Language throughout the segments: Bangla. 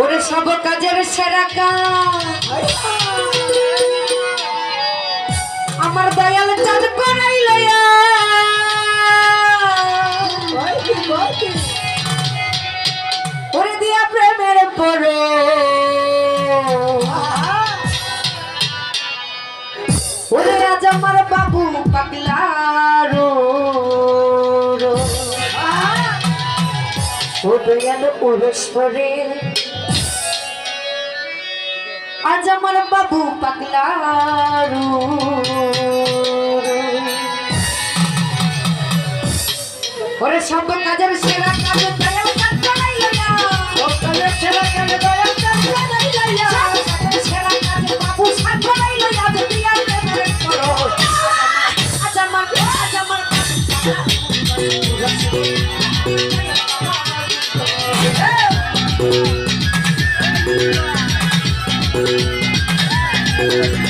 ওরে সব কাজের সেরা আমার দয়াল চাঁদ করাই লয়া। ওরে দিয়া প্রেমের পরো ওরে আজ আমার বাবু পাগলারো দয়াল উরস্বরে আজ আমার বাবু পাগলারো ওরে সব কাজের সেরা কাজ দয়াল কাজ করো।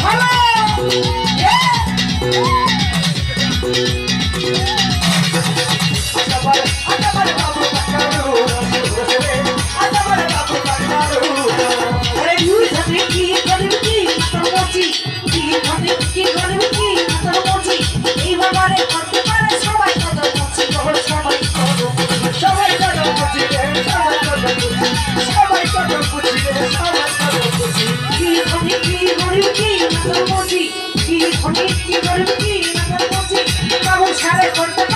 ভালো করতে পারে সবাই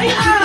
Hey,